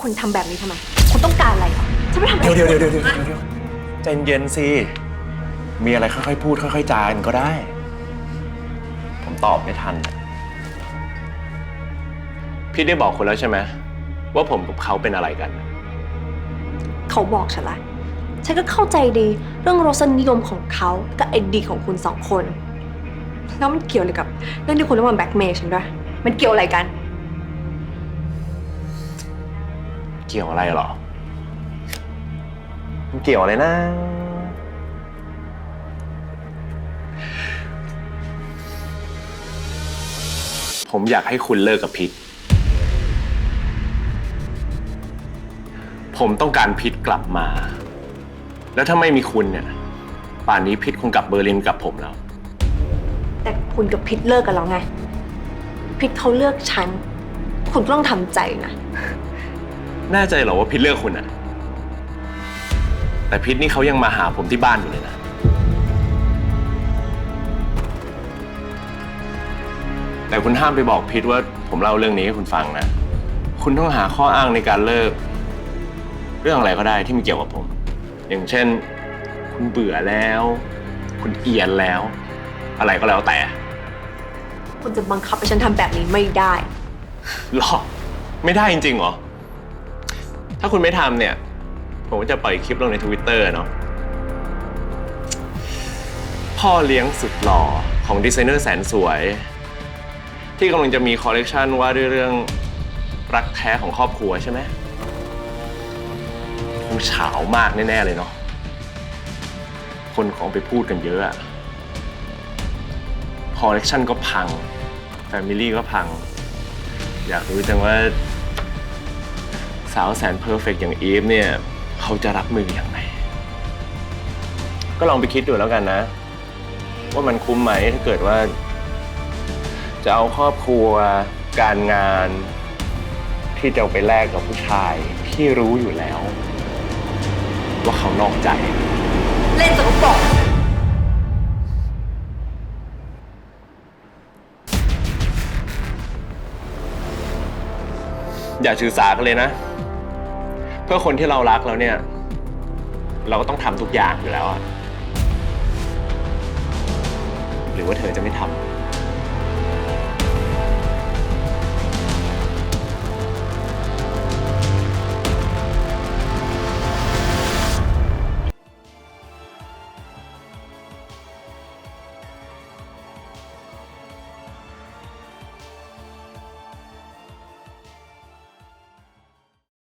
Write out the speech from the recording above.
คุณทำแบบนี้ทำไม คุณต้องการอะไรเหรอฉันไม่ทำอะไรเดี๋ยวเดี๋ยวเดี๋ยวเดี๋ยวเดี๋ยวเดี๋ยวใจเย็นสิ มีอะไรค่อยๆพูดค่อยๆจากันก็ได้ ผมตอบไม่ทัน พี่ได้บอกคุณแล้วใช่ไหมว่าผมกับเขาเป็นอะไรกัน เขาบอกฉันละฉันก็เข้าใจดีเรื่องรสนิยมของเขากับไอดีของคุณสองคน แล้วมันเกี่ยวอะไรกับเรื่องที่คุณต้องมาแบล็กเมย์ฉันด้วย มันเกี่ยวอะไรกัน กี่ยวอะไรเหรอ มันเกี่ยวอะไรนะ ผมอยากให้คุณเลิกกับพิษ ผมต้องการพิษกลับมา แล้วถ้าไม่มีคุณเนี่ย ป่านนี้พิษคงกลับเบอร์ลินกับผมแล้ว แต่คุณกับพิษเลิกกันแล้วไง พิษเขาเลือกฉัน คุณก็ต้องทำใจนะ แน่ใจเหรอว่าพิษเลือกคุณอะแต่พิษนี่เขายังมาหาผมที่บ้านอยู่เลยนะ แต่คุณห้ามไปบอกพิษว่าผมเล่าเรื่องนี้ให้คุณฟังนะ คุณต้องหาข้ออ้างในการเลิก เรื่องอะไรก็ได้ที่มันเกี่ยวกับผม อย่างเช่น คุณเบื่อแล้ว คุณเอียนแล้ว อะไรก็แล้วแต่ คุณจะบังคับให้ฉันทำแบบนี้ไม่ได้ หรอ ไม่ได้จริงๆเหรอ ถ้าคุณไม่ทำเนี่ย ผมก็จะปล่อยคลิปลงในทวิตเตอร์เนาะพ่อเลี้ยงสุดหล่อของดีไซเนอร์แสนสวย ที่กำลังจะมีคอลเลกชันว่าด้วยเรื่องรักแท้ของครอบครัวใช่ไหมคงเฉามากแน่ ๆ เลยเนาะคนของไปพูดกันเยอะอะคอลเลกชันก็พัง แฟมิลี่ก็พัง อยากรู้จังว่า สาวแสนเพอร์เฟกต์อย่างอีฟเนี่ยเขาจะรับมืออย่างไร ก็ลองไปคิดดูแล้วกันนะ ว่ามันคุ้มไหมถ้าเกิดว่า จะเอาครอบครัวการงาน ที่จะเอาไปแลกกับผู้ชายที่รู้อยู่แล้ว ว่าเขานอกใจ เล่นสกปรก อย่าถือสากันเลยนะ เพื่อคนที่เรารักแล้วเนี่ย เราก็ต้องทำทุกอย่างอยู่แล้วอะหรือว่าเธอจะไม่ทำ